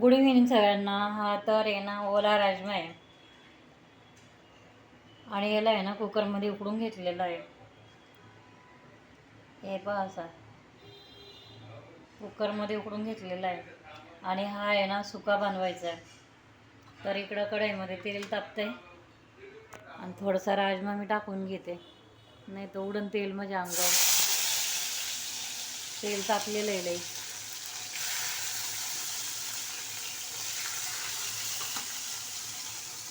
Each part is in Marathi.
गुड इव्हिनिंग सगळ्यांना. हा तर आहे ना ओला राजमा आहे. आणि याला आहे ना कुकरमध्ये उकडून घेतलेला आहे. हे पहा असा. कुकरमध्ये उकडून घेतलेला आहे. आणि हा आहे ना सुका बनवायचा आहे. तर इकडं कढईमध्ये तेल तापतंय. आणि थोडासा राजमा मी टाकून घेते. नाही तर उडून तेल म्हणजे अंगावर. तेल तापलेलं आहे लई.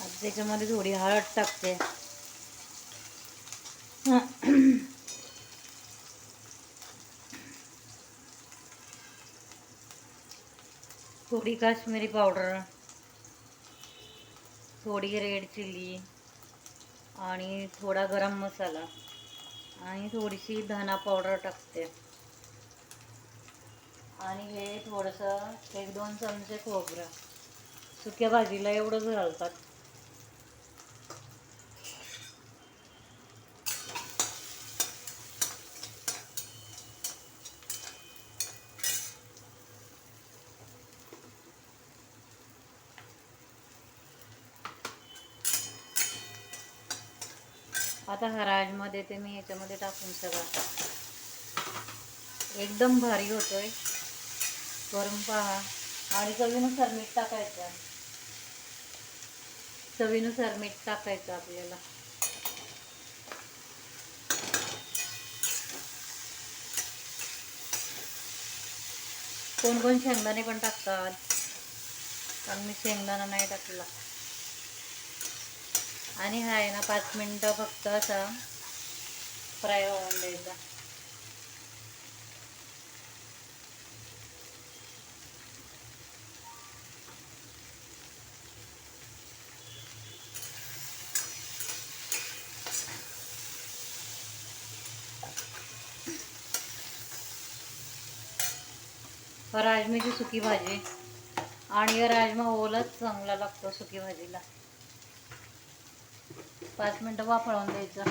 आता त्याच्यामध्ये थोडी हळद टाकते. थोडी काश्मीरी पावडर थोडी रेड चिली आणि थोडा गरम मसाला आणि थोडीशी धना पावडर टाकते. आणि हे थोडंसं एक दोन चमचे खोबरं. सुक्या भाजीला एवढंच घालतात. आता हा राजमध्ये ते मी याच्यामध्ये टाकून सगळं. एकदम भारी होतोय. करून पहा. आणि चवीनुसार मीठ टाकायचं. चवीनुसार मीठ टाकायचं आपल्याला. कोण कोण शेंगदाणे पण टाकतात. पण मी शेंगदाणा नाही टाकला. आणि हा आहे ना पाच मिनटं फक्त असा फ्राय होऊन द्यायचा. राजमाची सुकी भाजी. आणि राजमा ओलाच चांगला लागतो सुकी भाजीला. पाच मिनटं वाफळून द्यायचं.